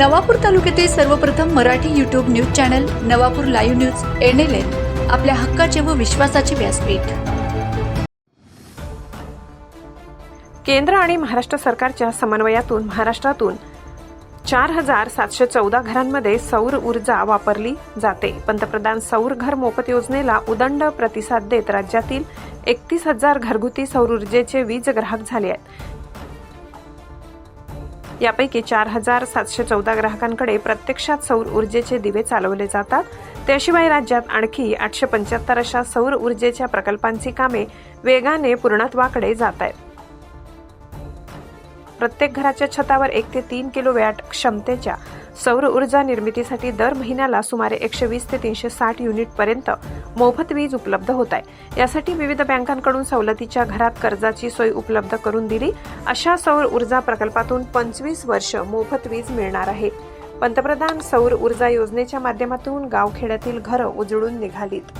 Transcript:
नवापूर तालुक्यातील सर्वप्रथम Marathi YouTube news channel Navapur live news N L N आपल्या हक्काचे व विश्वासाचे व्यासपीठ. केंद्र आणि महाराष्ट्र सरकारच्या समन्वयातून महाराष्ट्रातून चार हजार सातशे चौदा घरांमध्ये सौर ऊर्जा वापरली जाते. पंतप्रधान सौर घर मोफत योजनेला उदंड प्रतिसाद देत राज्यातील एकतीस हजार घरगुती सौर ऊर्जेचे वीज ग्राहक झाले आहेत. यापैकी चार हजार सातशे चौदा ग्राहकांकडे प्रत्यक्षात सौर ऊर्जेचे दिवे चालवले जातात. त्याशिवाय राज्यात आणखी आठशे पंच्याहत्तर अशा सौर ऊर्जेच्या प्रकल्पांची कामे वेगाने पूर्णत्वाकडे जात आहेत. प्रत्येक घराच्या छतावर एक ते तीन किलो वॅट क्षमतेच्या सौर ऊर्जा निर्मितीसाठी दर महिन्याला सुमारे एकशे वीस ते तीनशे साठ युनिट पर्यंत मोफत वीज उपलब्ध होत आहे. यासाठी विविध बँकांकडून सवलतीच्या घरात कर्जाची सोय उपलब्ध करून दिली. अशा सौर ऊर्जा प्रकल्पातून पंचवीस वर्ष मोफत वीज मिळणार आहे. पंतप्रधान सौर ऊर्जा योजनेच्या माध्यमातून गावखेड्यातील घरं उजळून निघालीत.